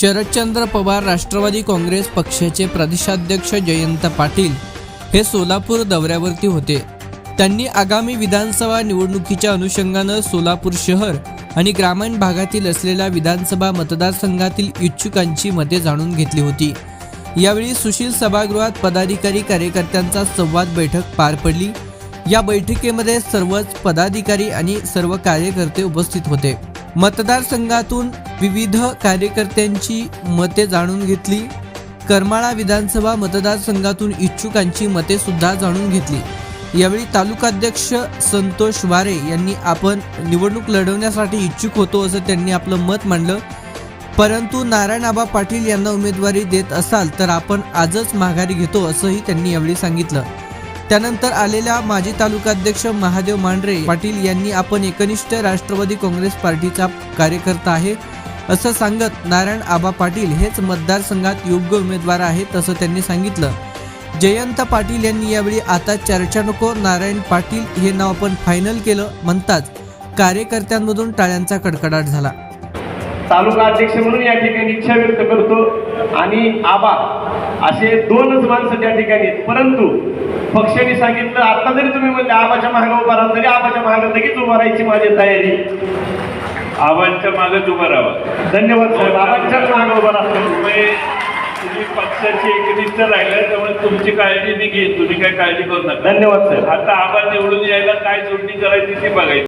शरदचंद्र पवार राष्ट्रवादी काँग्रेस पक्षाचे प्रदेशाध्यक्ष जयंत पाटील हे सोलापूर दौऱ्यावरती होते. त्यांनी आगामी विधानसभा निवडणुकीच्या अनुषंगानं सोलापूर शहर आणि ग्रामीण भागातील असलेल्या विधानसभा मतदारसंघातील इच्छुकांची मते जाणून घेतली होती. यावेळी सुशील सभागृहात पदाधिकारी कार्यकर्त्यांचा संवाद बैठक पार पडली. या बैठकीमध्ये सर्वच पदाधिकारी आणि सर्व कार्यकर्ते उपस्थित होते. मतदारसंघातून विविध कार्यकर्त्यांची मते जाणून घेतली. करमाळा विधानसभा मतदारसंघातून इच्छुकांची मते सुद्धा जाणून घेतली. यावेळी तालुकाध्यक्ष संतोष वारे यांनी आपण निवडणूक लढवण्यासाठी इच्छुक होतो असं त्यांनी आपलं मत मांडलं. परंतु नारायण आबा पाटील यांना उमेदवारी देत असाल तर आपण आजच माघारी घेतो असंही त्यांनी यावेळी सांगितलं. त्यानंतर आलेल्या माजी तालुकाध्यक्ष महादेव मांढरे पाटील यांनी आपण एकनिष्ठ राष्ट्रवादी काँग्रेस पार्टीचा कार्यकर्ता आहे. असं सांगत नारायण आबा पाटील हेच मतदारसंघात योग्य उमेदवार आहेत असं त्यांनी सांगितलं. जयंत पाटील यांनी यावेळी आता चर्चा नको नारायण पाटील हे नाव आपण फायनल केलं म्हणताच कार्यकर्त्यांमधून टाळ्यांचा कडकडाट झाला. तालुका अध्यक्ष म्हणून या ठिकाणी इच्छा व्यक्त करतो आणि आबा असे दोनच माणसं त्या ठिकाणी आहेत. परंतु पक्षाने सांगितलं आता जरी तुम्ही म्हणले आबाच्या महागा उभा राहा तरी आबाच्या महागा लगेच उभा राहायची माझी तयारी. आबांच्या मागच उभं राहावं. धन्यवाद साहेब. आबाच्याच महागा उभा राहतो तुम्ही तुम्ही पक्षाची एकनिष्ठ राहिल्या त्यामुळे तुमची काळजी मी घेईन. तुम्ही काय काळजी करू नका. धन्यवाद साहेब. आता आबा निवडून यायला काय जोडणी करायची ती बघायची.